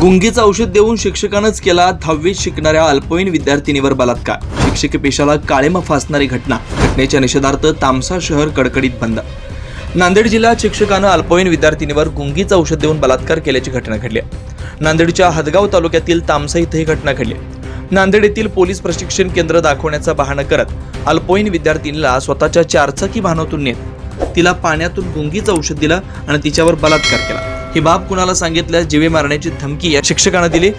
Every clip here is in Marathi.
गुंगीचं औषध देऊन शिक्षकानंच केला दहावीत शिकणाऱ्या अल्पवयीन विद्यार्थिनीवर बलात्कार. शिक्षक पेशाला काळेमा फासणारी घटना. घटनेच्या निषेधार्थ तामसा शहर कडकडीत बंद. नांदेड जिल्ह्यात शिक्षकानं अल्पवयीन विद्यार्थिनीवर गुंगीचं औषध देऊन बलात्कार केल्याची घटना घडली. नांदेडच्या हदगाव तालुक्यातील तामसा इथं ही घटना घडली. नांदेड येथील पोलीस प्रशिक्षण केंद्र दाखवण्याचा बहाणा करत अल्पवयीन विद्यार्थिनीला स्वतःच्या चारचाकी वाहनातून नेत तिला पाण्यातून गुंगीचं औषध दिलं आणि तिच्यावर बलात्कार केला. ही बाब कुणाला सांगितल्यास जीवे मारण्याची धमकी या शिक्षकानं दिली.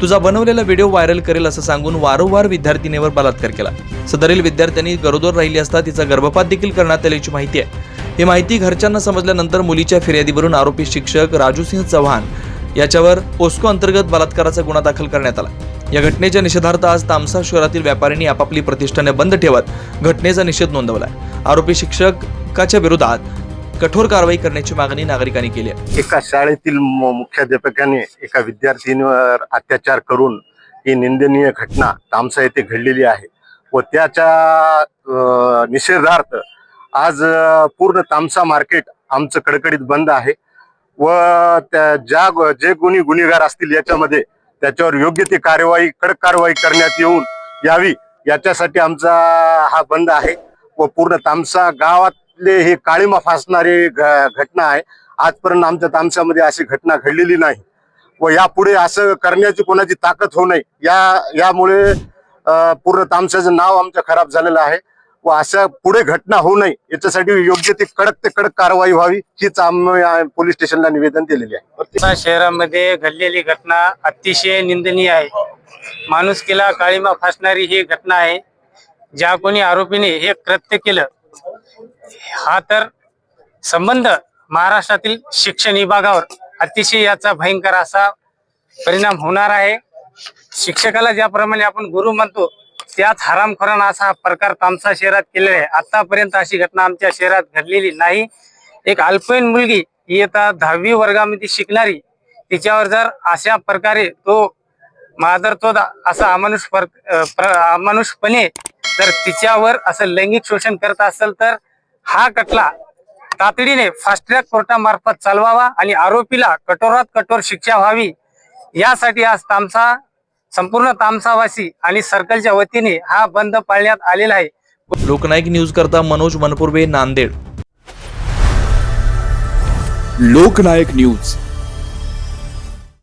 तुझा बनवलेला व्हिडिओ व्हायरल करेल असं सांगून वारंवार विद्यार्थिनीवर बलात्कार केला. सदरील विद्यार्थ्यांनी गरोदर राहिली असता तिचा गर्भपात देखील करण्यात आल्याची माहिती आहे. ही माहिती घरच्यांना समजल्यानंतर मुलीच्या फिर्यादीवरून आरोपी शिक्षक राजूसिंह चव्हाण याच्यावर पोस्को अंतर्गत बलात्काराचा गुन्हा दाखल करण्यात आला. या घटनेच्या निषेधार्थ आज तामसा शहरातील व्यापाऱ्यांनी आपापली प्रतिष्ठाने बंद ठेवत घटनेचा निषेध नोंदवला आरोपी शिक्षकाच्या विरोधात कठोर कारवाई करण्याची मागणी नागरिकांनी केली आहे. एका शाळेतील मुख्याध्यापकाने एका विद्यार्थिनीवर अत्याचार करून ही निंदनीय घटना तामसा येथे घडलेली आहे व त्याच्या निषेधार्थ आज पूर्ण तामसा मार्केट आमचं कडकडीत बंद आहे व त्या ज्या गु- जे गुन्हे गुन्हेगार असतील याच्यामध्ये त्याच्यावर योग्य ती कार्यवाही कडक कारवाई करण्यात येऊन यावी याच्यासाठी आमचा हा बंद आहे व पूर्ण तामसा गावात ले हे काळीमा फासणारी घटना आहे. आजपर्यंत आमच्या तामसामध्ये अशी घटना घडलेली नाही. व यापुढे असं करण्याची कोणाची ताकद होऊ नये. या यामुळे पूर्ण तामसाचं नाव आमचं खराब झालेलं आहे. व अशा पुढे घटना होऊ नये याच्यासाठी योग्य ती कडक ते कडक कारवाई व्हावी हीच आम्ही पोलीस स्टेशनला निवेदन दिलेले आहे. शहरामध्ये घडलेली घटना अतिशय निंदनीय आहे. माणुसकीला काळीमा फासणारी ही घटना आहे. ज्या कोणी आरोपीने हे कृत्य केलं हा तर संबंध महाराष्ट्रातील शिक्षण विभागावर अतिशय याचा भयंकर असा परिणाम होणार आहे. शिक्षकाला ज्याप्रमाणे आपण गुरु म्हणतो त्यात हरामखोरान असा हा प्रकार तामसा शहरात केलेला आहे. आतापर्यंत अशी घटना आमच्या शहरात घडलेली नाही. एक अल्पवयीन मुलगी इयत्ता दहावी वर्गामध्ये शिकणारी तिच्यावर जर अशा प्रकारे तो मादर तो असा अमानुष अमानुषपणे जर तिच्यावर असं लैंगिक शोषण करत असेल तर हा खटला तातडीने फास्ट ट्रॅक कोर्टामार्फत चालवावा आणि आरोपीला कठोरात कठोर शिक्षा व्हावी. यासाठी आज तामसा संपूर्ण तामसावासी आणि सर्कलच्या वतीने हा बंद पाळण्यात आलेला आहे. लोकनायक न्यूज करता मनोज मनपूर्वे नांदेड. लोकनायक न्यूज.